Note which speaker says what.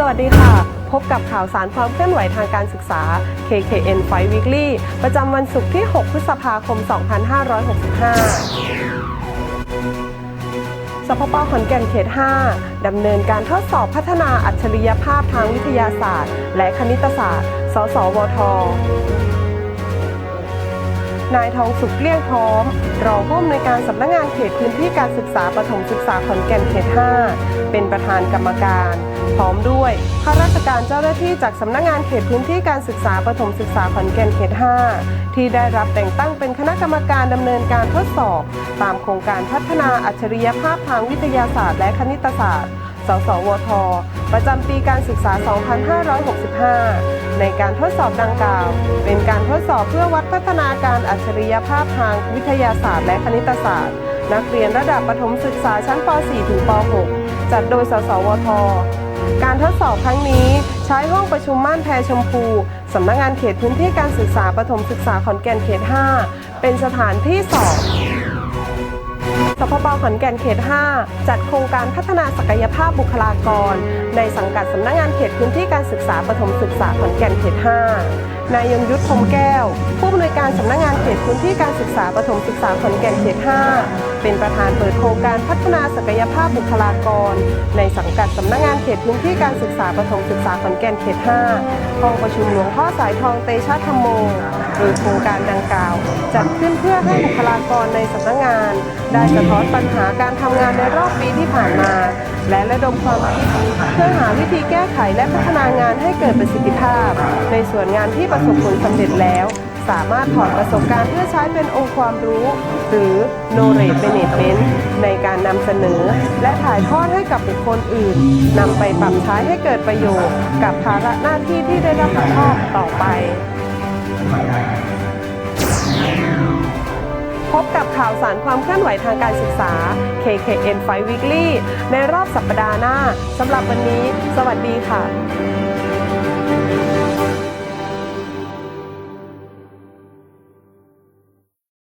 Speaker 1: สวัสดีค่ะ พบกับข่าวสารความเคลื่อนไหวทางการศึกษา KKN Fight Weekly ประจำวันศุกร์ที่ 6 พฤษภาคม 2565 สพปขอนแก่นเขต 5 ดำเนินการทดสอบพัฒนาอัจฉริยภาพทางวิทยาศาสตร์ และคณิตศาสตร์ สสวท นายทองสุขเกลี้ยงพร้อม รองผู้อำนวยการสำนักงงานเขตพื้นที่การศึกษาปฐมศึกษาขอนแก่นเขต 5 เป็นประธานกรรมการ พร้อมด้วยข้าราชการเจ้าหน้าที่จากสำนักงงานเขตพื้นที่การศึกษาปฐมศึกษาขอนแก่นเขต 5 ที่ได้รับแต่งตั้งเป็นคณะกรรมการดำเนินการทดสอบ ตามโครงการพัฒนาอัจฉริยภาพทางวิทยาศาสตร์ และคณิตศาสตร์ สสวท ประจำปีการศึกษา 2565 ในการทดสอบดังกล่าว เป็นการทดสอบเพื่อวัดพัฒนาการอัจฉริยภาพทางวิทยาศาสตร์ และคณิตศาสตร์ นักเรียนระดับประถมศึกษาชั้นป .4 ถึงป .6 จัดโดยสสวท การทดสอบครั้งนี้ใช้ห้องประชุมม่านแพรชมพูสำนักงานเขตพื้นที่การศึกษาประถมศึกษาขอนแก่นเขต 5 เป็นสถานที่สอบ ขอนแก่นเขต 5 จัดโครงการพัฒนาศักยภาพบุคลากร ในสังกัดสำนักงานเขตพื้นที่การศึกษาปฐมศึกษาขอนแก่นเขต 5 นายยงยุทธพมแก้ว ผู้อำนวยการสำนักงานเขตพื้นที่การศึกษาปฐมศึกษาขอนแก่นเขต 5 เป็นประธานเปิดโครงการพัฒนาศักยภาพบุคลากร ในสังกัดสำนักงานเขตพื้นที่การศึกษาปฐมศึกษาขอนแก่นเขต 5 ห้องประชุมหลวงพ่อสายทองเตชะธรรมโม โดยโครงการดังกล่าว ให้บุคลากรในสำนักงาน ได้สะท้อนปัญหาการทำงานในรอบปีที่ผ่านมา และระดมความคิดเพื่อหาวิธีแก้ไขและพัฒนางานให้เกิดประสิทธิภาพ ในส่วนงานที่ประสบผลสำเร็จแล้ว สามารถถอดประสบการณ์เพื่อใช้เป็นองค์ความรู้ หรือ knowledge management ในการนำเสนอ และถ่ายทอดให้กับบุคคลอื่นนำไปปรับใช้ให้เกิดประโยชน์ กับภาระหน้าที่ที่ได้รับผิดชอบต่อไป ข่าวสารความเคลื่อนไหวทางการศึกษา KKN 5 Weekly ในรอบสัปดาห์หน้าสำหรับวันนี้ สวัสดีค่ะ